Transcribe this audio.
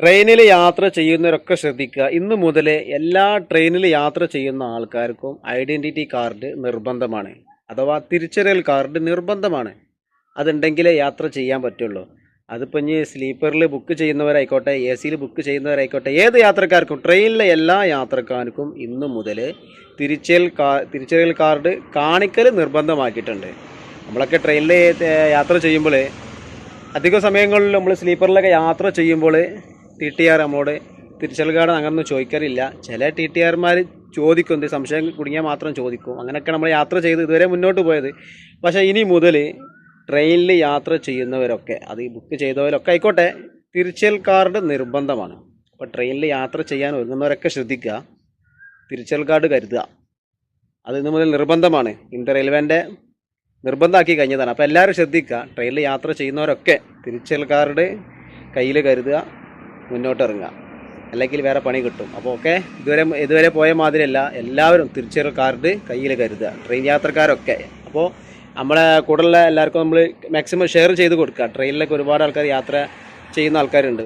ട്രെയിനിൽ യാത്ര ചെയ്യുന്നവരൊക്കെ ശ്രദ്ധിക്കുക. ഇന്ന് മുതൽ എല്ലാ ട്രെയിനിൽ യാത്ര ചെയ്യുന്ന ആൾക്കാർക്കും ഐഡന്റിറ്റി കാർഡ് നിർബന്ധമാണ്. അഥവാ തിരിച്ചറിയൽ കാർഡ് നിർബന്ധമാണ്. അതുണ്ടെങ്കിലേ യാത്ര ചെയ്യാൻ പറ്റുള്ളൂ. അതിപ്പോൾ ഇനി സ്ലീപ്പറിൽ ബുക്ക് ചെയ്യുന്നവരായിക്കോട്ടെ എ സിയിൽ ബുക്ക് ചെയ്യുന്നവരായിക്കോട്ടെ ഏത് യാത്രക്കാർക്കും ട്രെയിനിലെ എല്ലാ യാത്രക്കാർക്കും ഇന്ന് മുതൽ തിരിച്ചറിയൽ കാ തിരിച്ചറിയൽ കാർഡ് കാണിക്കൽ നിർബന്ധമാക്കിയിട്ടുണ്ട്. നമ്മളൊക്കെ ട്രെയിനിൽ യാത്ര ചെയ്യുമ്പോൾ അധിക സമയങ്ങളിൽ നമ്മൾ സ്ലീപ്പറിലൊക്കെ യാത്ര ചെയ്യുമ്പോൾ ടി ടി ആർ നമ്മളോട് തിരിച്ചറിയൽ കാർഡ് അങ്ങനൊന്നും ചോദിക്കാറില്ല ചില ടി ടി ആർമാർ ചോദിക്കും എന്ത് സംശയം കുടുങ്ങിയാൽ മാത്രം ചോദിക്കും. അങ്ങനെയൊക്കെ നമ്മൾ യാത്ര ചെയ്ത് ഇതുവരെ മുന്നോട്ട് പോയത്. പക്ഷേ ഇനി മുതൽ ട്രെയിനിൽ യാത്ര ചെയ്യുന്നവരൊക്കെ അത് ബുക്ക് ചെയ്തവരൊക്കെ ആയിക്കോട്ടെ തിരിച്ചൽ കാർഡ് നിർബന്ധമാണ്. അപ്പോൾ ട്രെയിനിൽ യാത്ര ചെയ്യാൻ ഒരുങ്ങുന്നവരൊക്കെ ശ്രദ്ധിക്കുക തിരിച്ചൽ കാർഡ് കരുതുക. അത് ഇന്ന് മുതൽ നിർബന്ധമാണ്. ഇന്ത്യ റെയിൽവേന്റെ നിർബന്ധമാക്കി കഴിഞ്ഞതാണ്. അപ്പോൾ എല്ലാവരും ശ്രദ്ധിക്കുക ട്രെയിനിൽ യാത്ര ചെയ്യുന്നവരൊക്കെ തിരിച്ചൽ കാർഡ് കയ്യിൽ കരുതുക. മുന്നോട്ട് ഇറങ്ങുക അല്ലെങ്കിൽ വേറെ പണി കിട്ടും. അപ്പോൾ ഓക്കെ ഇതുവരെ ഇതുവരെ പോയ മാതിരിയല്ല. എല്ലാവരും തിരിച്ചറിയൽ കാർഡ് കയ്യിൽ കരുതുക. ട്രെയിൻ യാത്രക്കാരൊക്കെ. അപ്പോൾ നമ്മളെ കൂടെയുള്ള എല്ലാവർക്കും നമ്മൾ മാക്സിമം ഷെയർ ചെയ്ത് കൊടുക്കുക. ട്രെയിനിലൊക്കെ ഒരുപാട് ആൾക്കാർ യാത്ര ചെയ്യുന്ന ആൾക്കാരുണ്ട്.